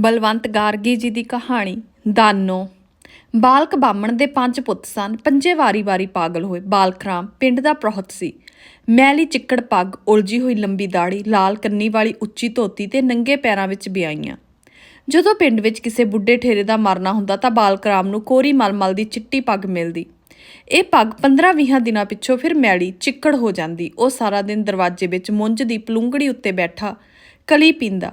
ਬਲਵੰਤ ਗਾਰਗੀ ਜੀ ਦੀ ਕਹਾਣੀ, ਦਾਨੋ। ਬਾਲਕ ਬਾਮਣ ਦੇ ਪੰਜ ਪੁੱਤ ਸਨ, ਪੰਜੇ ਵਾਰੀ-ਵਾਰੀ ਪਾਗਲ ਹੋਏ। ਬਾਲਕਰਾਮ ਪਿੰਡ ਦਾ ਪ੍ਰੋਹਤ ਸੀ। ਮੈਲੀ ਚਿੱਕੜ ਪੱਗ, ਉਲਝੀ ਹੋਈ ਲੰਬੀ ਦਾੜੀ ਲਾਲ ਕੰਨੀ ਵਾਲੀ ਉੱਚੀ ਧੋਤੀ ਤੇ ਨੰਗੇ ਪੈਰਾਂ ਵਿੱਚ ਵਿਆਹੀਆਂ। ਜਦੋਂ ਪਿੰਡ ਵਿੱਚ ਕਿਸੇ ਬੁੱਢੇ ਠੇਰੇ ਦਾ ਮਰਨਾ ਹੁੰਦਾ ਤਾਂ ਬਾਲਕਰਾਮ ਨੂੰ ਕੋਰੀ ਮਲਮਲ ਦੀ ਚਿੱਟੀ ਪੱਗ ਮਿਲਦੀ। ਇਹ ਪੱਗ 15-20 ਦਿਨਾਂ ਪਿੱਛੋਂ ਫਿਰ ਮੈਲੀ ਚਿੱਕੜ ਹੋ ਜਾਂਦੀ। ਉਹ ਸਾਰਾ ਦਿਨ ਦਰਵਾਜ਼ੇ ਵਿੱਚ ਮੁੰਜ ਦੀ ਪਲੂੰਗੜੀ ਉੱਤੇ ਬੈਠਾ, ਕਲੀ ਪੀਂਦਾ।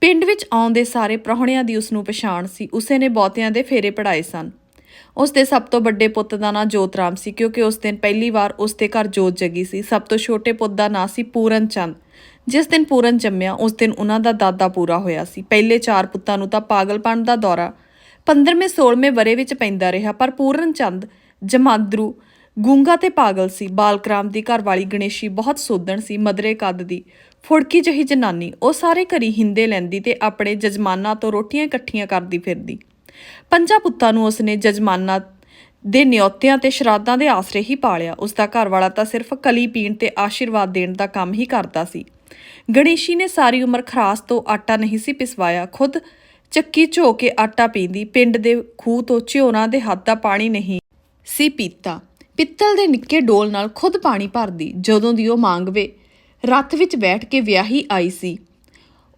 ਪਿੰਡ ਵਿੱਚ ਆਉਂਦੇ ਸਾਰੇ ਪ੍ਰਾਹੁਣਿਆਂ ਦੀ ਉਸ ਨੂੰ ਪਛਾਣ ਸੀ। ਉਸੇ ਨੇ ਬਹੁਤਿਆਂ ਦੇ ਫੇਰੇ ਪੜਾਏ ਸਨ। ਉਸ ਦੇ ਸਭ ਤੋਂ ਵੱਡੇ ਪੁੱਤ ਦਾ ਨਾਂ ਜੋਤਰਾਮ ਸੀ, ਕਿਉਂਕਿ ਉਸ ਦਿਨ ਪਹਿਲੀ ਵਾਰ ਉਸ ਦੇ ਘਰ ਜੋਤ ਜਗੀ ਸੀ। ਸਭ ਤੋਂ ਛੋਟੇ ਪੁੱਤ ਦਾ ਨਾਂ ਸੀ ਪੂਰਨ ਚੰਦ ਜਿਸ ਦਿਨ ਪੂਰਨ ਜੰਮਿਆ, ਉਸ ਦਿਨ ਉਹਨਾਂ ਦਾ ਦਾਦਾ ਪੂਰਾ ਹੋਇਆ ਸੀ। ਪਹਿਲੇ ਚਾਰ ਪੁੱਤਾਂ ਨੂੰ ਤਾਂ ਪਾਗਲਪਣ ਦਾ ਦੌਰਾ 15ਵੇਂ 16ਵੇਂ ਬਰੇ ਵਿੱਚ ਪੈਂਦਾ ਰਿਹਾ, ਪਰ ਪੂਰਨ ਚੰਦ ਜਮਾਂਦਰੂ, ਗੂੰਗਾ ਤੇ ਪਾਗਲ ਸੀ। ਬਾਲਕਰਾਮ ਦੀ ਘਰਵਾਲੀ ਗਣੇਸ਼ੀ ਬਹੁਤ ਸੋਧਣ ਸੀ, ਮਦਰੇ ਕੱਦ ਦੀ। ਫੁੜਕੀ ਜਹੀ ਜਨਾਨੀ, ਉਹ ਸਾਰੇ ਘਰੀ ਹਿੰਦੇ ਲੈਂਦੀ ਤੇ ਆਪਣੇ ਜਜਮਾਨਾਂ ਤੋਂ ਰੋਟੀਆਂ ਇਕੱਠੀਆਂ ਕਰਦੀ ਫਿਰਦੀ। ਪੰਜਾਂ ਪੁੱਤਾਂ ਨੂੰ ਉਸਨੇ ਜਜਮਾਨਾਂ ਦੇ ਨਿਯੋਤਿਆਂ ਤੇ ਸ਼ਰਾਧਾਂ ਦੇ ਆਸਰੇ ਹੀ ਪਾਲਿਆ। ਉਸ ਦਾ ਘਰਵਾਲਾ ਤਾਂ ਸਿਰਫ ਕਲੀ ਪੀਣ ਤੇ ਆਸ਼ੀਰਵਾਦ ਦੇਣ ਦਾ ਕੰਮ ਹੀ ਕਰਦਾ ਸੀ। ਗਣੇਸ਼ੀ ਨੇ ਸਾਰੀ ਉਮਰ ਖਰਾਸ ਤੋਂ ਆਟਾ ਨਹੀਂ ਸੀ ਪਿਸਵਾਇਆ। ਖੁਦ ਚੱਕੀ ਝੋ ਕੇ ਆਟਾ ਪੀਂਦੀ, ਪਿੰਡ ਦੇ ਖੂਹ ਤੋਂ ਝਿਓਰਾਂ ਦੇ ਹੱਥ ਦਾ ਪਾਣੀ ਨਹੀਂ ਸੀ ਪੀਤਾ। ਪਿੱਤਲ ਦੇ ਨਿੱਕੇ ਡੋਲ ਨਾਲ ਖੁਦ ਪਾਣੀ ਭਰਦੀ। ਜਦੋਂ ਦੀ ਉਹ ਮੰਗਵੇ ਰੱਥ ਵਿੱਚ ਬੈਠ ਕੇ ਵਿਆਹੀ ਆਈ ਸੀ।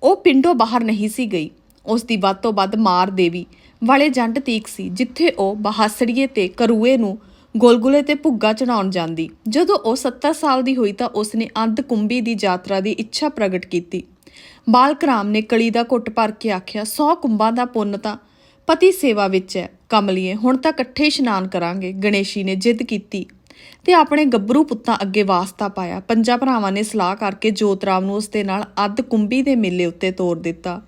ਉਹ ਪਿੰਡੋਂ ਬਾਹਰ ਨਹੀਂ ਸੀ ਗਈ। ਉਸ ਦੀ ਵੱਧ ਤੋਂ ਵੱਧ ਮਾਰ ਦੇਵੀ ਵਾਲੇ ਜੰਡ ਤੀਕ ਸੀ, ਜਿੱਥੇ ਉਹ ਬਹਾਸੜੀਏ ਤੇ ਕਰੂਏ ਨੂੰ ਗੋਲਗੁਲੇ ਤੇ ਭੁੱਗਾ ਚੜਾਉਣ ਜਾਂਦੀ। ਜਦੋਂ ਉਹ 70 ਸਾਲ ਦੀ ਹੋਈ ਤਾਂ ਉਸਨੇ ਅੰਧ ਕੁੰਭੀ ਦੀ ਯਾਤਰਾ ਦੀ ਇੱਛਾ ਪ੍ਰਗਟ ਕੀਤੀ। ਬਾਲਕਰਾਮ ਨੇ ਕਲੀ ਦਾ ਘੁੱਟ ਭਰ ਕੇ ਆਖਿਆ 100 ਕੁੰਭਾਂ ਦਾ ਪੁੰਨ ਤਾਂ ਪਤੀ ਸੇਵਾ ਵਿੱਚ ਹੈ। ਕਮਲੀਏ, ਹੁਣ ਤਾਂ ਇਕੱਠੇ ਇਸ਼ਨਾਨ ਕਰਾਂਗੇ। ਗਣੇਸ਼ੀ ਨੇ ਜਿੱਦ ਕੀਤੀ। ਤੇ ਆਪਣੇ ਗੱਭਰੂ ਪੁੱਤਾਂ ਅੱਗੇ ਵਾਸਤਾ ਪਾਇਆ। ਪੰਜਾਂ ਭਰਾਵਾਂ ਨੇ ਸਲਾਹ ਕਰਕੇ ਜੋਤਰਾਮ ਨੂੰ ਉਸ ਦੇ ਨਾਲ ਅੱਧ ਕੁੰਭੀ ਦੇ ਮੇਲੇ ਉੱਤੇ ਤੋਰ ਦਿੱਤਾ।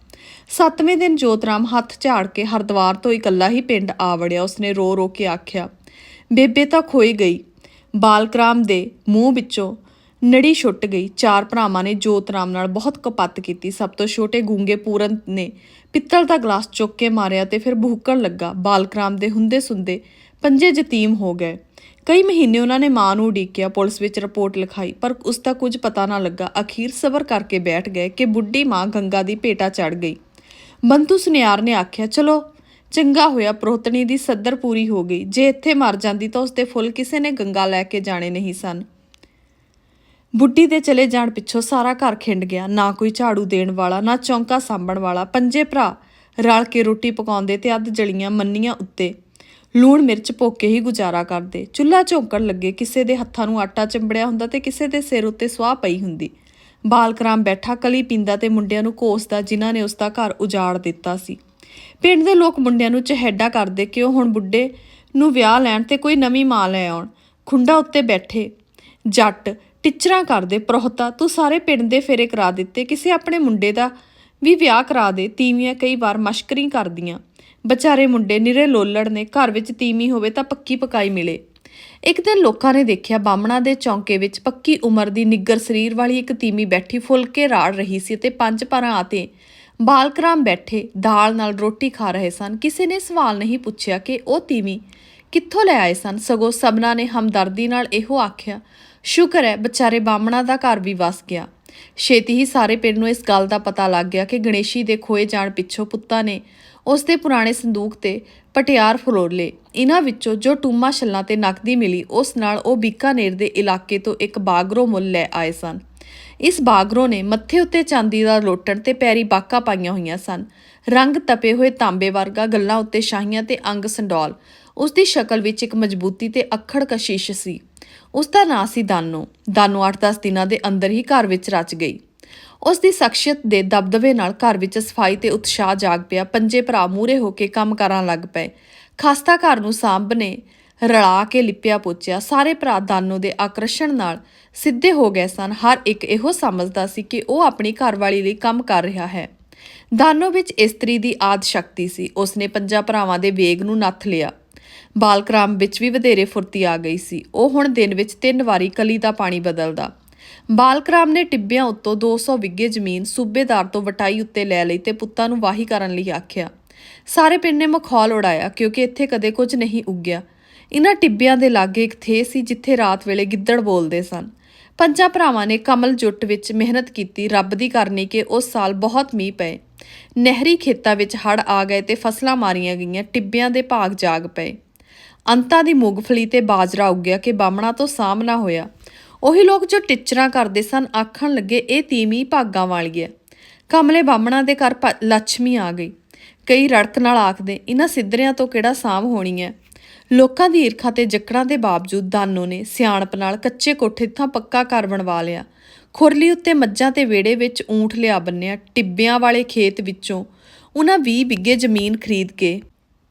ਸੱਤਵੇਂ ਦਿਨ ਜੋਤਰਾਮ ਹੱਥ ਝਾੜ ਕੇ ਹਰਦੁਆਰ ਤੋਂ ਇਕੱਲਾ ਹੀ ਪਿੰਡ ਆ ਵੜਿਆ। ਉਸਨੇ ਰੋ ਰੋ ਕੇ ਆਖਿਆ, ਬੇਬੇ ਤਾਂ ਖੋਈ ਗਈ। ਬਾਲਕਰਾਮ ਦੇ ਮੂੰਹ ਵਿੱਚੋਂ ਨੜੀ ਛੁੱਟ ਗਈ। ਚਾਰ ਭਰਾਵਾਂ ਨੇ ਜੋਤਰਾਮ ਨਾਲ ਬਹੁਤ ਕਪੱਤ ਕੀਤੀ। ਸਭ ਤੋਂ ਛੋਟੇ ਗੂੰਗੇ ਪੂਰਨ ਨੇ ਪਿੱਤਲ ਦਾ ਗਲਾਸ ਚੁੱਕ ਕੇ ਮਾਰਿਆ ਤੇ ਫਿਰ ਭੂਕਣ ਲੱਗਾ। ਬਾਲਕਰਾਮ ਦੇ ਹੁੰਦੇ ਸੁੰਦੇ ਪੰਜੇ ਯਤੀਮ ਹੋ ਗਏ। ਕਈ ਮਹੀਨੇ ਉਹਨਾਂ ਨੇ ਮਾਂ ਨੂੰ ਉਡੀਕਿਆ, ਪੁਲਿਸ ਵਿੱਚ ਰਿਪੋਰਟ ਲਿਖਾਈ, ਪਰ ਉਸ ਦਾ ਕੁਝ ਪਤਾ ਨਾ ਲੱਗਾ। ਅਖੀਰ ਸਬਰ ਕਰਕੇ ਬੈਠ ਗਏ ਕਿ ਬੁੱਢੀ ਮਾਂ ਗੰਗਾ ਦੀ ਭੇਟਾ ਚੜ ਗਈ। ਬੰਤੂ ਸੁਨਿਆਰ ਨੇ ਆਖਿਆ, ਚਲੋ, ਚੰਗਾ ਹੋਇਆ, ਪ੍ਰੋਤਣੀ ਦੀ ਸੱਦਰ ਪੂਰੀ ਹੋ ਗਈ। ਜੇ ਇੱਥੇ ਮਰ ਜਾਂਦੀ ਤਾਂ ਉਸਦੇ ਫੁੱਲ ਕਿਸੇ ਨੇ ਗੰਗਾ ਲੈ ਕੇ ਜਾਣੇ ਨਹੀਂ ਸਨ। ਬੁੱਢੀ ਦੇ ਚਲੇ ਜਾਣ ਪਿੱਛੋਂ ਸਾਰਾ ਘਰ ਖਿੰਡ ਗਿਆ। ਨਾ ਕੋਈ ਝਾੜੂ ਦੇਣ ਵਾਲਾ, ਨਾ ਚੌਂਕਾ ਸਾਂਭਣ ਵਾਲਾ। ਪੰਜੇ ਭਰਾ ਰਲ ਕੇ ਰੋਟੀ ਪਕਾਉਂਦੇ ਤੇ ਅੱਧ ਜਲੀਆਂ ਮੰਨੀਆਂ ਉੱਤੇ। ਲੂਣ ਮਿਰਚ ਭੋਗ ਕੇ ਹੀ ਗੁਜ਼ਾਰਾ ਕਰਦੇ। ਚੁੱਲ੍ਹਾ ਝੋਂਕਣ ਲੱਗੇ, ਕਿਸੇ ਦੇ ਹੱਥਾਂ ਨੂੰ ਆਟਾ ਚੰਬੜਿਆ ਹੁੰਦਾ ਤੇ ਕਿਸੇ ਦੇ ਸਿਰ ਉੱਤੇ ਸਵਾਹ ਪਈ ਹੁੰਦੀ। ਬਾਲਕਰਾਮ ਬੈਠਾ ਕਲੀ ਪੀਂਦਾ ਤੇ ਮੁੰਡਿਆਂ ਨੂੰ ਕੋਸਦਾ, ਜਿਨ੍ਹਾਂ ਨੇ ਉਸ ਦਾ ਘਰ ਉਜਾੜ ਦਿੱਤਾ ਸੀ। ਪਿੰਡ ਦੇ ਲੋਕ ਮੁੰਡਿਆਂ ਨੂੰ ਚਹਿੱਡਾ ਕਰਦੇ ਕਿ ਉਹ ਹੁਣ ਬੁੱਢੇ ਨੂੰ ਵਿਆਹ ਲੈਣ ਤੇ ਕੋਈ ਨਵੀਂ ਮਾਂ ਲੈ ਆਉਣ? ਖੁੰਡਾ ਉੱਤੇ ਬੈਠੇ, ਜੱਟ, ਟਿਚਰਾਂ ਕਰਦੇ, ਪ੍ਰੋਹਤਾ, ਤੂੰ ਸਾਰੇ ਪਿੰਡ ਦੇ ਫੇਰੇ ਕਰਾ ਦਿੱਤੇ, ਕਿਸੇ ਆਪਣੇ ਮੁੰਡੇ ਦਾ ਵੀ ਵਿਆਹ ਕਰਾ ਦੇ, ਤੀਵੀਆਂ ਕਈ ਵਾਰ ਮਸ਼ਕਰੀ ਕਰਦੀਆਂ। ਵਿਚਾਰੇ ਮੁੰਡੇ ਨਿਰੇ ਲੋਲੜ ਨੇ ਘਰ ਵਿੱਚ ਤੀਮੀ ਹੋਵੇ ਤਾਂ ਪੱਕੀ ਪਕਾਈ ਮਿਲੇ। ਇੱਕ ਦਿਨ ਲੋਕਾਂ ਨੇ ਦੇਖਿਆ ਬਾਮਣਾ ਦੇ ਚੌਂਕੇ ਵਿੱਚ ਪੱਕੀ ਉਮਰ ਦੀ ਨਿੱਗਰ ਸਰੀਰ ਵਾਲੀ ਇੱਕ ਤੀਮੀ ਬੈਠੀ ਫੁਲਕੇ ਰਾੜ ਰਹੀ ਸੀ ਤੇ ਪੰਜ ਪਰਾਂ ਆਤੇ ਬਾਲਕਰਾਮ ਬੈਠੇ ਦਾਲ ਨਾਲ ਰੋਟੀ ਖਾ ਰਹੇ ਸਨ। ਕਿਸੇ ਨੇ ਸਵਾਲ ਨਹੀਂ ਪੁੱਛਿਆ ਕਿ ਉਹ ਤੀਮੀ ਕਿੱਥੋਂ ਲੈ ਆਏ ਸਨ। ਸਗੋਂ ਸਭਨਾ ਨੇ ਹਮਦਰਦੀ ਨਾਲ ਇਹੋ ਆਖਿਆ, ਸ਼ੁਕਰ ਹੈ, ਵਿਚਾਰੇ ਬਾਮਣਾ ਦਾ ਘਰ ਵੀ ਵਸ ਗਿਆ। ਛੇਤੀ ਹੀ ਸਾਰੇ ਪਿੰਡ ਨੂੰ ਇਸ ਗੱਲ ਦਾ ਪਤਾ ਲੱਗ ਗਿਆ ਕਿ ਗਣੇਸ਼ੀ ਦੇ ਖੋਏ ਜਾਣ ਪਿੱਛੋਂ ਪੁੱਤਾਂ ਨੇ ਉਸ ਦੇ ਪੁਰਾਣੇ ਸੰਦੂਕ ਤੇ ਪਟਿਆਰ ਫਰੋਲ ਇਹਨਾਂ ਵਿੱਚੋਂ ਜੋ ਟੂਮਾ ਛੱਲਾਂ ਤੇ ਨਕਦੀ ਮਿਲੀ, ਉਸ ਨਾਲ ਉਹ ਬੀਕਾਨੇਰ ਦੇ ਇਲਾਕੇ ਤੋਂ ਇੱਕ ਬਾਗਰੋ ਮੁੱਲ ਲੈ ਆਏ ਸਨ। ਇਸ ਬਾਗਰੋ ਨੇ ਮੱਥੇ ਉੱਤੇ ਚਾਂਦੀ ਦਾ ਲੋਟਣ ਤੇ ਪੈਰੀ ਬਾਕਾਂ ਪਾਈਆਂ ਹੋਈਆਂ ਸਨ। ਰੰਗ ਤਪੇ ਹੋਏ ਤਾਂਬੇ ਵਰਗਾ ਗੱਲਾਂ ਉੱਤੇ ਸ਼ਾਹੀਆਂ ਤੇ ਅੰਗ ਸੰਡੋਲ। ਉਸ ਦੀ ਸ਼ਕਲ ਵਿੱਚ ਇੱਕ ਮਜ਼ਬੂਤੀ ਤੇ ਅੱਖੜ ਕਸ਼ਿਸ਼ ਸੀ। ਉਸ ਦਾ ਨਾਂ ਸੀ ਦਾਨੋ। ਦਾਨੋ 8-10 ਦਿਨਾਂ ਦੇ ਅੰਦਰ ਹੀ ਘਰ ਵਿੱਚ ਰਚ ਗਈ। ਉਸ ਦੀ ਸ਼ਖਸੀਅਤ ਦੇ ਦਬਦਬੇ ਨਾਲ ਘਰ ਵਿੱਚ ਸਫ਼ਾਈ ਤੇ ਉਤਸ਼ਾਹ ਜਾਗ ਪਿਆ। ਪੰਜੇ ਭਰਾ ਮੂਰੇ ਹੋ ਕੇ ਕੰਮ ਕਰਨ ਲੱਗ ਪਏ। ਖਸਤਾ ਘਰ ਨੂੰ ਸਾਂਭ ਨੇ ਰਲਾ ਕੇ ਲਿਪਿਆ ਪੋਚਿਆ। ਸਾਰੇ ਭਰਾ ਦਾਨੋ ਦੇ ਆਕਰਸ਼ਣ ਨਾਲ ਸਿੱਧੇ ਹੋ ਗਏ ਸਨ। ਹਰ ਇੱਕ ਇਹੋ ਸਮਝਦਾ ਸੀ ਕਿ ਉਹ ਆਪਣੀ ਘਰਵਾਲੀ ਲਈ ਕੰਮ ਕਰ ਰਿਹਾ ਹੈ। ਦਾਨੋ ਵਿੱਚ ਇਸਤਰੀ ਦੀ ਆਦ ਸ਼ਕਤੀ ਸੀ। ਉਸਨੇ ਪੰਜਾਂ ਭਰਾਵਾਂ ਦੇ ਵੇਗ ਨੂੰ ਨੱਥ ਲਿਆ। ਬਾਲਕਰਾਮ ਵਿੱਚ ਵੀ ਵਧੇਰੇ ਫੁਰਤੀ ਆ ਗਈ ਸੀ। ਉਹ ਹੁਣ ਦਿਨ ਵਿੱਚ ਤਿੰਨ ਵਾਰੀ ਕਲੀ ਦਾ ਪਾਣੀ ਬਦਲਦਾ। ਬਾਲਕਰਾਮ ਨੇ ਟਿੱਬਿਆਂ ਉੱਤੋਂ 200 ਵਿੱਗੇ ਜ਼ਮੀਨ ਸੂਬੇਦਾਰ ਤੋਂ ਵਟਾਈ ਉੱਤੇ ਲੈ ਲਈ ਤੇ ਪੁੱਤਾਂ ਨੂੰ ਵਾਹੀ ਕਰਨ ਲਈ ਆਖਿਆ। ਸਾਰੇ ਪਿੰਡ ਨੇ ਮਖੌਲ ਉਡਾਇਆ ਕਿਉਂਕਿ ਇੱਥੇ ਕਦੇ ਕੁਝ ਨਹੀਂ ਉੱਗਿਆ। ਇਹਨਾਂ ਟਿੱਬਿਆਂ ਦੇ ਲਾਗੇ ਇੱਕ ਥੇ ਸੀ ਜਿੱਥੇ ਰਾਤ ਵੇਲੇ ਗਿੱਦੜ ਬੋਲਦੇ ਸਨ। ਪੰਜਾਂ ਭਰਾਵਾਂ ਨੇ ਕਮਲ ਜੁੱਟ ਵਿੱਚ ਮਿਹਨਤ ਕੀਤੀ, ਰੱਬ ਦੀ ਕਰਨੀ ਕਿ ਉਸ ਸਾਲ ਬਹੁਤ ਮੀਂਹ ਪਏ। ਨਹਿਰੀ ਖੇਤਾਂ ਵਿੱਚ ਹੜ੍ਹ ਆ ਗਏ ਤੇ ਫਸਲਾਂ ਮਾਰੀਆਂ ਗਈਆਂ, ਟਿੱਬਿਆਂ ਦੇ ਭਾਗ ਜਾਗ ਪਏ। ਅੰਤਾਂ ਦੀ ਮੂੰਗਫਲੀ ਤੇ ਬਾਜਰਾ ਉੱਗਿਆ ਕਿ ਬਾਮਣਾ ਤੋਂ ਸਾਹਮਣਾ ਹੋਇਆ। ਉਹੀ ਲੋਕ ਜੋ ਟਿੱਚਰਾਂ ਕਰਦੇ ਸਨ, ਆਖਣ ਲੱਗੇ, ਇਹ ਤੀਵੀਂ ਭਾਗਾਂ ਵਾਲੀ ਹੈ ਕਮਲੇ ਬਾਮਣਾ ਦੇ ਘਰ ਭ- ਲੱਛਮੀ ਆ ਗਈ। ਕਈ ਰੜਕ ਨਾਲ ਆਖਦੇ, ਇਹਨਾਂ ਸਿੱਧਰਿਆਂ ਤੋਂ ਕਿਹੜਾ ਸਾਂਭ ਹੋਣੀ ਹੈ ਲੋਕਾਂ ਦੀ ਈਰਖਾ ਤੇ ਜੱਕੜਾਂ ਦੇ ਬਾਵਜੂਦ ਦਾਨੋ ਨੇ ਸਿਆਣਪ ਨਾਲ ਕੱਚੇ ਕੋਠੇ ਥਾਂ ਪੱਕਾ ਘਰ ਬਣਵਾ ਲਿਆ। ਖੁਰਲੀ ਉੱਤੇ ਮੱਝਾਂ ਤੇ ਵਿਹੜੇ ਵਿੱਚ ਊਂਠ ਲਿਆ ਬੰਨਿਆ, ਟਿੱਬਿਆਂ ਵਾਲੇ ਖੇਤ ਵਿੱਚੋਂ। ਉਹਨਾਂ 20 ਬਿੱਗੇ ਜ਼ਮੀਨ ਖਰੀਦ ਕੇ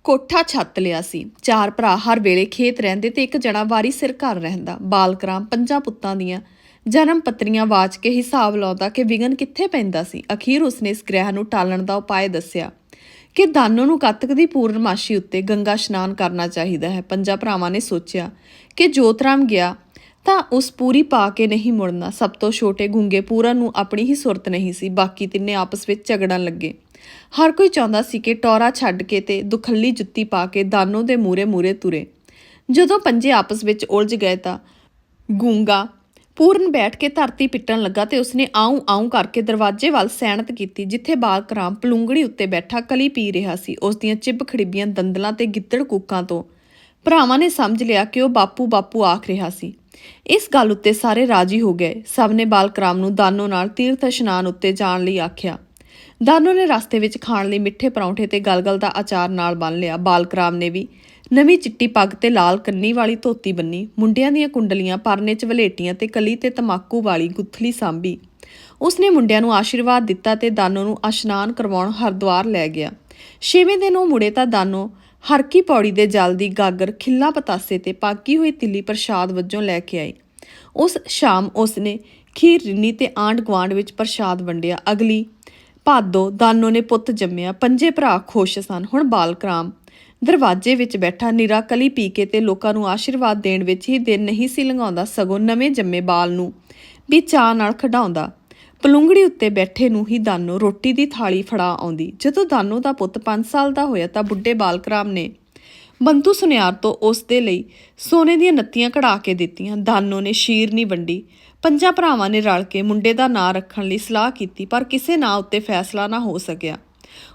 ਕੋਠਾ ਛੱਤ ਲਿਆ ਸੀ। ਚਾਰ ਭਰਾ ਹਰ ਵੇਲੇ ਖੇਤ ਰਹਿੰਦੇ ਤੇ ਇੱਕ ਜਣਾ ਵਾਰੀ ਸਿਰ ਘਰ ਰਹਿੰਦਾ। ਬਾਲਕਰਾਮ ਪੰਜਾਂ ਪੁੱਤਾਂ ਦੀਆਂ ਜਨਮ ਪੱਤਰੀਆਂ ਵਾਚ ਕੇ ਹਿਸਾਬ ਲਾਉਂਦਾ ਕਿ ਵਿਗਨ ਕਿੱਥੇ ਪੈਂਦਾ ਸੀ। ਅਖੀਰ ਉਸਨੇ ਇਸ ਗ੍ਰਹਿ ਨੂੰ ਟਾਲਣ ਦਾ ਉਪਾਅ ਦੱਸਿਆ ਕਿ ਦਾਨੋ ਨੂੰ ਕੱਤਕ ਦੀ ਪੂਰਨਮਾਸ਼ੀ ਉੱਤੇ ਗੰਗਾ ਇਸ਼ਨਾਨ ਕਰਨਾ ਚਾਹੀਦਾ ਹੈ। ਪੰਜਾਂ ਭਰਾਵਾਂ ਨੇ ਸੋਚਿਆ ਕਿ ਜੋਤਰਾਮ ਗਿਆ ਤਾਂ ਉਸ ਪੂਰੀ ਪਾ ਕੇ ਨਹੀਂ ਮੁੜਨਾ। ਸਭ ਤੋਂ ਛੋਟੇ ਗੁੰਗੇ ਪੂਰਨ ਨੂੰ ਆਪਣੀ ਹੀ ਸੁਰਤ ਨਹੀਂ ਸੀ। ਬਾਕੀ ਤਿੰਨੇ ਆਪਸ ਵਿੱਚ ਝਗੜਨ ਲੱਗੇ। ਹਰ ਕੋਈ ਚਾਹੁੰਦਾ ਸੀ ਕਿ ਟੌਰਾ ਛੱਡ ਕੇ ਤੇ ਦੁਖੱਲੀ ਜੁੱਤੀ ਪਾ ਕੇ ਦਾਨੋ ਦੇ ਮੂਰੇ ਮੂਰੇ ਤੁਰੇ। ਜਦੋਂ ਪੰਜੇ ਆਪਸ ਵਿੱਚ ਉਲਝ ਗਏ ਤਾਂ ਗੂੰਗਾ ਪੂਰਨ ਬੈਠ ਕੇ ਧਰਤੀ ਪਿੱਟਣ ਲੱਗਾ ਤੇ ਉਸਨੇ ਆਉਂ ਆਉਂ ਕਰਕੇ ਦਰਵਾਜ਼ੇ ਵੱਲ ਸੈਨਤ ਕੀਤੀ, ਜਿੱਥੇ ਬਾਲਕਰਾਮ ਪਲੂੰਗੜੀ ਉੱਤੇ ਬੈਠਾ ਕਲੀ ਪੀ ਰਿਹਾ ਸੀ। ਉਸ ਦੀਆਂ ਚਿੱਬ ਖੜਿੱਬੀਆਂ ਦੰਦਲਾਂ ਤੇ ਗਿੱਦੜ ਕੂਕਾਂ ਤੋਂ। ਭਰਾਵਾਂ ਨੇ ਸਮਝ ਲਿਆ ਕਿ ਉਹ ਬਾਪੂ ਬਾਪੂ ਆਖ ਰਿਹਾ ਸੀ। ਇਸ ਗੱਲ ਉੱਤੇ ਸਾਰੇ ਰਾਜੀ ਹੋ ਗਏ। ਸਭ ਨੇ ਬਾਲਕਰਾਮ ਨੂੰ ਦਾਨੋ ਨਾਲ ਤੀਰਥ ਇਸ਼ਨਾਨ ਉੱਤੇ ਜਾਣ ਲਈ ਆਖਿਆ। ਦਾਨੋ ਨੇ ਰਸਤੇ ਵਿੱਚ ਖਾਣ ਲਈ ਮਿੱਠੇ ਪਰੌਂਠੇ ਤੇ ਗਲਗਲ ਦਾ ਅਚਾਰ ਨਾਲ ਬੰਨ ਲਿਆ। ਬਾਲਕਰਾਮ ਨੇ ਵੀ ਨਵੀਂ ਚਿੱਟੀ ਪੱਗ ਤੇ ਲਾਲ ਕੰਨੀ ਵਾਲੀ ਧੋਤੀ ਬੰਨੀ। ਮੁੰਡਿਆਂ ਦੀਆਂ ਕੁੰਡਲੀਆਂ, ਪਰਨੇ 'ਚ ਵਲੇਟੀਆਂ ਤੇ ਕਲੀ ਤੇ ਤਮਾਕੂ ਵਾਲੀ ਗੁੱਥਲੀ ਸਾਂਭੀ। ਉਸਨੇ ਮੁੰਡਿਆਂ ਨੂੰ ਆਸ਼ੀਰਵਾਦ ਦਿੱਤਾ ਤੇ ਦਾਨੋ ਨੂੰ ਅਸ਼ਨਾਨ ਕਰਵਾਉਣ ਹਰਦੁਆਰ ਲੈ ਗਿਆ। ਛੇਵੇਂ ਦਿਨ ਉਹ ਮੁੜੇ ਤਾਂ ਦਾਨੋ ਹਰਕੀ ਪੌੜੀ ਦੇ ਜਲ ਦੀ ਗਾਗਰ ਖਿੱਲਾ ਪਤਾਸੇ ਤੇ ਪਾਕੀ ਹੋਈ ਤਿੱਲੀ ਪ੍ਰਸ਼ਾਦ ਵਜੋਂ ਲੈ ਕੇ ਆਈ। ਉਸ ਸ਼ਾਮ ਉਸਨੇ ਖੀਰ ਰਿੰਨੀ ਤੇ ਆਂਡ ਗਵਾਂਡ ਵਿੱਚ ਪ੍ਰਸ਼ਾਦ ਵੰਡਿਆ। ਅਗਲੀ ਭਾਦੋ ਦਾਨੋ ਨੇ ਪੁੱਤ ਜੰਮਿਆ, ਪੰਜੇ ਭਰਾ ਖੁਸ਼ ਸਨ। ਹੁਣ ਬਾਲਕਰਾਮ ਦਰਵਾਜ਼ੇ ਵਿੱਚ ਬੈਠਾ ਨਿਰਾ ਕਲੀ ਪੀ ਕੇ ਤੇ ਲੋਕਾਂ ਨੂੰ ਆਸ਼ੀਰਵਾਦ ਦੇਣ ਵਿੱਚ ਹੀ ਦਿਨ ਨਹੀਂ ਸੀ ਲੰਘਾਉਂਦਾ, ਸਗੋਂ ਨਵੇਂ ਜੰਮੇ ਬਾਲ ਨੂੰ ਵੀ ਚਾਹ ਨਾਲ ਖਡਾਉਂਦਾ। ਪਲੁੰਗੜੀ ਉੱਤੇ ਬੈਠੇ ਨੂੰ ਹੀ ਦਾਨੋ ਰੋਟੀ ਦੀ ਥਾਲੀ ਫੜਾ ਆਉਂਦੀ। ਜਦੋਂ ਦਾਨੋ ਦਾ ਪੁੱਤ 5 ਸਾਲ ਦਾ ਹੋਇਆ ਤਾਂ ਬੁੱਢੇ ਬਾਲਕਰਾਮ ਨੇ ਬੰਤੂ ਸੁਨਿਆਰ ਤੋਂ ਉਸ ਦੇ ਲਈ ਸੋਨੇ ਦੀਆਂ ਨੱਤੀਆਂ ਕਢਾ ਕੇ ਦਿੱਤੀਆਂ। ਦਾਨੋ ਨੇ ਸ਼ੀਰ ਨਹੀਂ ਵੰਡੀ। ਪੰਜਾਂ ਭਰਾਵਾਂ ਨੇ ਰਲ ਕੇ ਮੁੰਡੇ ਦਾ ਨਾਂ ਰੱਖਣ ਲਈ ਸਲਾਹ ਕੀਤੀ, ਪਰ ਕਿਸੇ ਨਾਂ ਉੱਤੇ ਫੈਸਲਾ ਨਾ ਹੋ ਸਕਿਆ।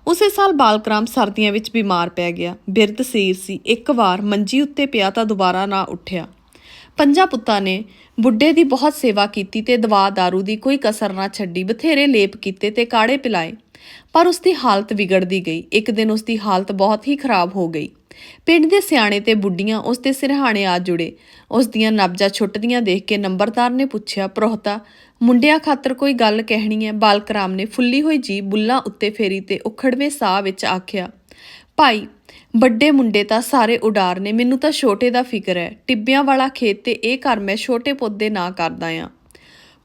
ਉਸੇ ਸਾਲ ਬਾਲਕਰਾਮ ਸਰਦੀਆਂ ਵਿੱਚ ਬਿਮਾਰ ਪੈ ਗਿਆ। ਬਿਰਧ ਸੀਰ ਸੀ। ਇੱਕ ਵਾਰ ਮੰਜੀ ਉੱਤੇ ਪਿਆ ਤਾਂ ਦੁਬਾਰਾ ਨਾ ਉੱਠਿਆ। ਪੰਜਾਂ ਪੁੱਤਾਂ ਨੇ ਬੁੱਢੇ ਦੀ ਬਹੁਤ ਸੇਵਾ ਕੀਤੀ ਤੇ ਦਵਾ ਦਾਰੂ ਦੀ ਕੋਈ ਕਸਰ ਨਾ ਛੱਡੀ। ਬਥੇਰੇ ਲੇਪ ਕੀਤੇ ਤੇ ਕਾੜੇ ਪਿਲਾਏ। ਪਰ ਉਸ ਦੀ ਹਾਲਤ ਵਿਗੜਦੀ ਗਈ। ਇੱਕ ਦਿਨ ਉਸ ਦੀ ਹਾਲਤ ਬਹੁਤ ਹੀ ਖਰਾਬ ਹੋ ਗਈ। ਪਿੰਡ ਦੇ ਸਿਆਣੇ ਤੇ ਬੁੱਢੀਆਂ ਉਸ ਦੇ ਸਿਰਹਾਣੇ ਆ ਜੁੜੇ। ਉਸ ਦੀਆਂ ਨਬਜਾਂ ਛੁੱਟਦੀਆਂ ਦੇਖ ਕੇ ਨੰਬਰਦਾਰ ਨੇ ਪੁੱਛਿਆ, ਪ੍ਰੋਹਤਾ, ਮੁੰਡਿਆਂ ਖਾਤਰ ਕੋਈ ਗੱਲ ਕਹਿਣੀ ਹੈ? ਬਾਲਕਰਾਮ ਨੇ ਫੁੱਲੀ ਹੋਈ ਜੀ ਬੁੱਲਾਂ ਉੱਤੇ ਫੇਰੀ ਤੇ ਉਖੜਵੇਂ ਸਾਹ ਵਿੱਚ ਆਖਿਆ, ਭਾਈ, ਵੱਡੇ ਮੁੰਡੇ ਤਾਂ ਸਾਰੇ ਉਡਾਰ ਨੇ, ਮੈਨੂੰ ਤਾਂ ਛੋਟੇ ਦਾ ਫਿਕਰ ਹੈ। ਟਿੱਬਿਆਂ ਵਾਲਾ ਖੇਤ ਤੇ ਇਹ ਘਰ ਮੈਂ ਛੋਟੇ ਪੌਦੇ ਨਾ ਕਰਦਾ ਆ।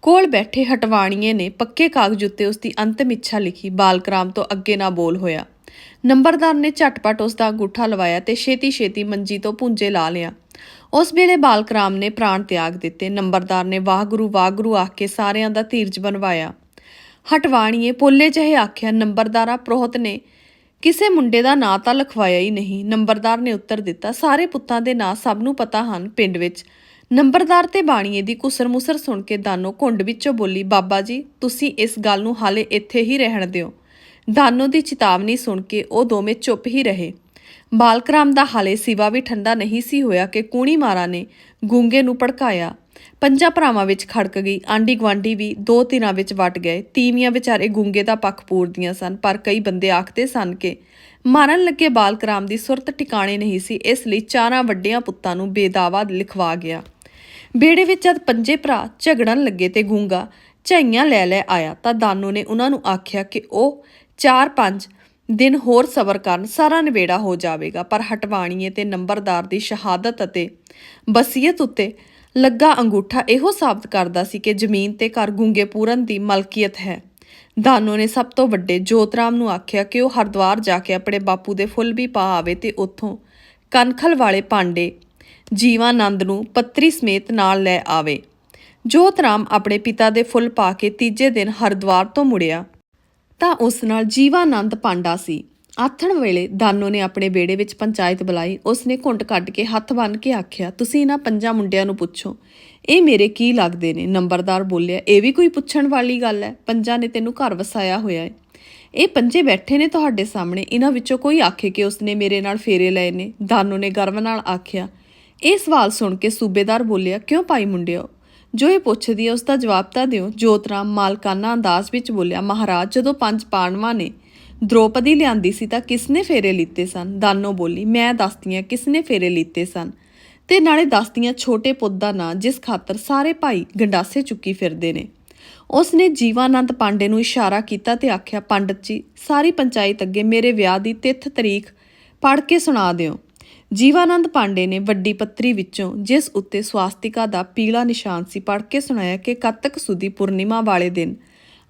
ਕੋਲ ਬੈਠੇ ਹਟਵਾਣੀਏ ਨੇ ਪੱਕੇ ਕਾਗਜ਼ ਉੱਤੇ ਉਸ ਦੀ ਅੰਤਮ ਇੱਛਾ ਲਿਖੀ। ਬਾਲਕਰਾਮ ਤੋਂ ਅੱਗੇ ਨਾ ਬੋਲ ਹੋਇਆ। ਨੰਬਰਦਾਰ ਨੇ ਝਟਪਟ ਉਸ ਦਾ ਅੰਗੂਠਾ ਲਵਾਇਆ ਤੇ ਛੇਤੀ-ਛੇਤੀ ਮੰਜੀ ਤੋਂ ਪੁੰਜੇ ਲਾ ਲਿਆ। ਉਸ ਵੇਲੇ ਬਾਲਕਰਾਮ ਨੇ ਪ੍ਰਾਣ ਤਿਆਗ ਦਿੱਤੇ। ਨੰਬਰਦਾਰ ਨੇ ਵਾਹਿਗੁਰੂ ਵਾਹਿਗੁਰੂ ਆਖ ਕੇ ਸਾਰਿਆਂ ਦਾ ਧੀਰਜ ਬਣਵਾਇਆ। ਹਟਵਾਣੀਏ, ਪੋਲੇ ਜਿਹੇ ਆਖਿਆ, ਨੰਬਰਦਾਰਾ ਪ੍ਰੋਹਤ ਨੇ, ਕਿਸੇ ਮੁੰਡੇ ਦਾ ਨਾਂ ਤਾਂ ਲਿਖਵਾਇਆ ਹੀ ਨਹੀਂ। ਨੰਬਰਦਾਰ ਨੇ ਉੱਤਰ ਦਿੱਤਾ, ਸਾਰੇ ਪੁੱਤਾਂ ਦੇ ਨਾਂ ਸਭ ਨੂੰ ਪਤਾ ਹਨ ਪਿੰਡ ਵਿੱਚ ਨੰਬਰਦਾਰ ਤੇ ਬਾਣੀਏ ਦੀ ਕੁਸਰ-ਮੁਸਰ ਸੁਣ ਕੇ ਦਾਨੋ ਘੁੰਡ ਵਿੱਚੋਂ ਬੋਲੀ, ਬਾਬਾ ਜੀ, ਤੁਸੀਂ ਇਸ ਗੱਲ ਨੂੰ ਹਾਲੇ ਇੱਥੇ ਹੀ ਰਹਿਣ ਦਿਓ। ਦਾਨੋ ਦੀ ਚੇਤਾਵਨੀ ਸੁਣ ਕੇ ਉਹ ਦੋਵੇਂ ਚੁੱਪ ਹੀ ਰਹੇ। ਬਾਲਕਰਾਮ ਦਾ ਹਾਲੇ ਸਿਵਾ ਵੀ ਠੰਡਾ ਨਹੀਂ ਸੀ ਹੋਇਆ ਕਿ ਕੂਣੀ ਮਾਰਾ ਨੇ ਗੂੰਗੇ ਨੂੰ ਭੜਕਾਇਆ। ਪੰਜਾਂ ਭਰਾਵਾਂ ਵਿੱਚ ਖੜਕ ਗਈ। ਆਂਡੀ ਗਵਾਂਡੀ ਵੀ ਦੋ ਧਿਰਾਂ ਵਿੱਚ ਵਟ ਗਏ। ਤੀਵੀਆਂ ਵਿਚਾਰੇ ਗੂੰਗੇ ਦਾ ਪੱਖ ਪੂਰਦੀਆਂ ਸਨ, ਪਰ ਕਈ ਬੰਦੇ ਆਖਦੇ ਸਨ ਕਿ ਮਾਰਨ ਲੱਗੇ ਬਾਲਕਰਾਮ ਦੀ ਸੁਰਤ ਟਿਕਾਣੇ ਨਹੀਂ ਸੀ, ਇਸ ਲਈ ਚਾਰਾਂ ਵੱਡਿਆਂ ਪੁੱਤਾਂ ਨੂੰ ਬੇਦਾਵਾ ਲਿਖਵਾ ਗਿਆ। ਬੇੜੇ ਵਿੱਚ ਜਦ ਪੰਜੇ ਭਰਾ ਝਗੜਨ ਲੱਗੇ ਤੇ ਗੂੰਗਾ ਝਾਈਆਂ ਲੈ ਲੈ ਆਇਆ ਤਾਂ ਦਾਨੋ ਨੇ ਉਹਨਾਂ ਨੂੰ ਆਖਿਆ ਕਿ ਉਹ 4-5 ਦਿਨ ਹੋਰ ਸਬਰ ਕਰਨ, ਸਾਰਾ ਨਿਬੇੜਾ ਹੋ ਜਾਵੇਗਾ। ਪਰ ਹਟਵਾਣੀਏ ਤੇ ਨੰਬਰਦਾਰ ਦੀ ਸ਼ਹਾਦਤ ਅਤੇ ਬਸੀਅਤ ਉੱਤੇ ਲੱਗਾ ਅੰਗੂਠਾ ਇਹੋ ਸਾਬਤ ਕਰਦਾ ਸੀ ਕਿ ਜ਼ਮੀਨ ਤੇ ਘਰ ਗੁੰਗੇ ਪੂਰਨ ਦੀ ਮਲਕੀਅਤ ਹੈ। ਦਾਨੋ ਨੇ ਸਭ ਤੋਂ ਵੱਡੇ ਜੋਤਰਾਮ ਨੂੰ ਆਖਿਆ ਕਿ ਉਹ ਹਰਦੁਆਰ ਜਾ ਕੇ ਆਪਣੇ ਬਾਪੂ ਦੇ ਫੁੱਲ ਵੀ ਪਾ ਆਵੇ ਤੇ ਉੱਥੋਂ ਕਨਖਲ ਵਾਲੇ ਪਾਂਡੇ ਜੀਵਾਨੰਦ ਨੂੰ ਪੱਤਰੀ ਸਮੇਤ ਨਾਲ ਲੈ ਆਵੇ। ਜੋਤਰਾਮ ਆਪਣੇ ਪਿਤਾ ਦੇ ਫੁੱਲ ਪਾ ਕੇ ਤੀਜੇ ਦਿਨ ਹਰਦੁਆਰ ਤੋਂ ਮੁੜਿਆ। ਤਾਂ ਉਸ ਨਾਲ ਜੀਵਾਨੰਦ ਪਾਂਡਾ ਸੀ। ਆਥਣ ਵੇਲੇ ਦਾਨੋ ਨੇ ਆਪਣੇ ਬੇੜੇ ਵਿੱਚ ਪੰਚਾਇਤ ਬੁਲਾਈ। ਉਸ ਨੇ ਘੁੰਟ ਕੱਢ ਕੇ ਹੱਥ ਬੰਨ ਕੇ ਆਖਿਆ, ਤੁਸੀਂ ਇਹਨਾਂ ਪੰਜਾਂ ਮੁੰਡਿਆਂ ਨੂੰ ਪੁੱਛੋ। ਇਹ ਮੇਰੇ ਕੀ ਲੱਗਦੇ ਨੇ? ਨੰਬਰਦਾਰ ਬੋਲਿਆ, ਇਹ ਵੀ ਕੋਈ ਪੁੱਛਣ ਵਾਲੀ ਗੱਲ ਹੈ। ਪੰਜਾਂ ਨੇ ਤੈਨੂੰ ਘਰ ਵਸਾਇਆ ਹੋਇਆ ਹੈ ਇਹ ਪੰਜੇ ਬੈਠੇ ਨੇ ਤੁਹਾਡੇ ਸਾਹਮਣੇ। ਇਹਨਾਂ ਵਿੱਚੋਂ ਕੋਈ ਆਖੇ ਕਿ ਉਸਨੇ ਮੇਰੇ ਨਾਲ ਫੇਰੇ ਲਏ ਨੇ। ਦਾਨੋ ਨੇ ਗਰਵ ਨਾਲ ਆਖਿਆ। ਇਹ ਸਵਾਲ ਸੁਣ ਕੇ ਸੂਬੇਦਾਰ ਬੋਲਿਆ, ਕਿਉਂ ਭਾਈ ਮੁੰਡਿਓ? ਜੋ ਇਹ ਪੁੱਛਦੀ ਹੈ ਉਸ ਦਾ ਜਵਾਬ ਤਾਂ ਦਿਓ। ਜੋਤਰਾਮ ਮਾਲਕਾਨਾ ਅੰਦਾਜ਼ ਵਿੱਚ ਬੋਲਿਆ, ਮਹਾਰਾਜ, ਜਦੋਂ ਪੰਜ ਪਾਂਡਵਾਂ ਨੇ ਦ੍ਰੋਪਦੀ ਲਿਆਂਦੀ ਸੀ ਤਾਂ ਕਿਸਨੇ ਫੇਰੇ ਲਿੱਤੇ ਸਨ? ਦਾਨੋ ਬੋਲੀ, ਮੈਂ ਦੱਸਦੀਆਂ ਕਿਸਨੇ ਫੇਰੇ ਲਿੱਤੇ ਸਨ? ਤੇ ਨਾਲੇ ਦੱਸਦੀਆਂ ਛੋਟੇ ਪੁੱਤ ਦਾ ਨਾਂ, ਜਿਸ ਖਾਤਰ ਸਾਰੇ ਭਾਈ ਗੰਡਾਸੇ ਚੁੱਕੀ ਫਿਰਦੇ ਨੇ। ਉਸ ਨੇ ਜੀਵਾਨੰਦ ਪਾਂਡੇ ਨੂੰ ਇਸ਼ਾਰਾ ਕੀਤਾ ਤੇ ਆਖਿਆ, ਪੰਡਤ ਜੀ, ਸਾਰੀ ਪੰਚਾਇਤ ਅੱਗੇ ਮੇਰੇ ਵਿਆਹ ਦੀ ਤਿੱਥ ਤਰੀਕ ਪੜ੍ਹ ਕੇ ਸੁਣਾ ਦਿਓ। ਜੀਵਾਨੰਦ ਪਾਂਡੇ ਨੇ ਵੱਡੀ ਪੱਤਰੀ ਵਿੱਚੋਂ ਜਿਸ ਉੱਤੇ ਸਵਾਸਤਿਕਾ ਦਾ ਪੀਲਾ ਨਿਸ਼ਾਨ ਸੀ ਪੜ੍ਹ ਕੇ ਸੁਣਾਇਆ ਕਿ ਕੱਤਕ ਸੁਦੀ ਪੂਰਨਿਮਾ ਵਾਲੇ ਦਿਨ,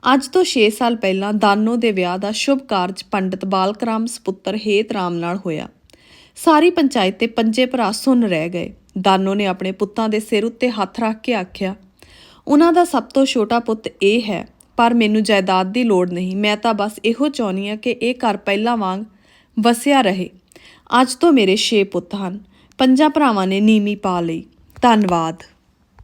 ਅੱਜ ਤੋਂ 6 ਸਾਲ ਪਹਿਲਾਂ ਦਾਨੋ ਦੇ ਵਿਆਹ ਦਾ ਸ਼ੁਭ ਕਾਰਜ ਪੰਡਤ ਬਾਲਕਰਾਮ ਸਪੁੱਤਰ ਹੇਤ ਰਾਮ ਨਾਲ ਹੋਇਆ। ਸਾਰੀ ਪੰਚਾਇਤ ਤੇ ਪੰਜੇ ਭਰਾ ਸੁਣ ਰਹਿ ਗਏ। ਦਾਨੋ ਨੇ ਆਪਣੇ ਪੁੱਤਾਂ ਦੇ ਸਿਰ ਉੱਤੇ ਹੱਥ ਰੱਖ ਕੇ ਆਖਿਆ, ਉਹਨਾਂ ਦਾ ਸਭ ਤੋਂ ਛੋਟਾ ਪੁੱਤ ਇਹ ਹੈ, ਪਰ ਮੈਨੂੰ ਜਾਇਦਾਦ ਦੀ ਲੋੜ ਨਹੀਂ। ਮੈਂ ਤਾਂ ਬਸ ਇਹੋ ਚਾਹੁੰਦੀ ਹਾਂ ਕਿ ਇਹ ਘਰ ਪਹਿਲਾਂ ਵਾਂਗ ਵਸਿਆ ਰਹੇ। ਅੱਜ ਤੋਂ ਮੇਰੇ 6 ਪੁੱਤ ਹਨ। ਪੰਜਾਂ ਭਰਾਵਾਂ ਨੇ ਨੀਵੀਂ ਪਾ ਲਈ। ਧੰਨਵਾਦ।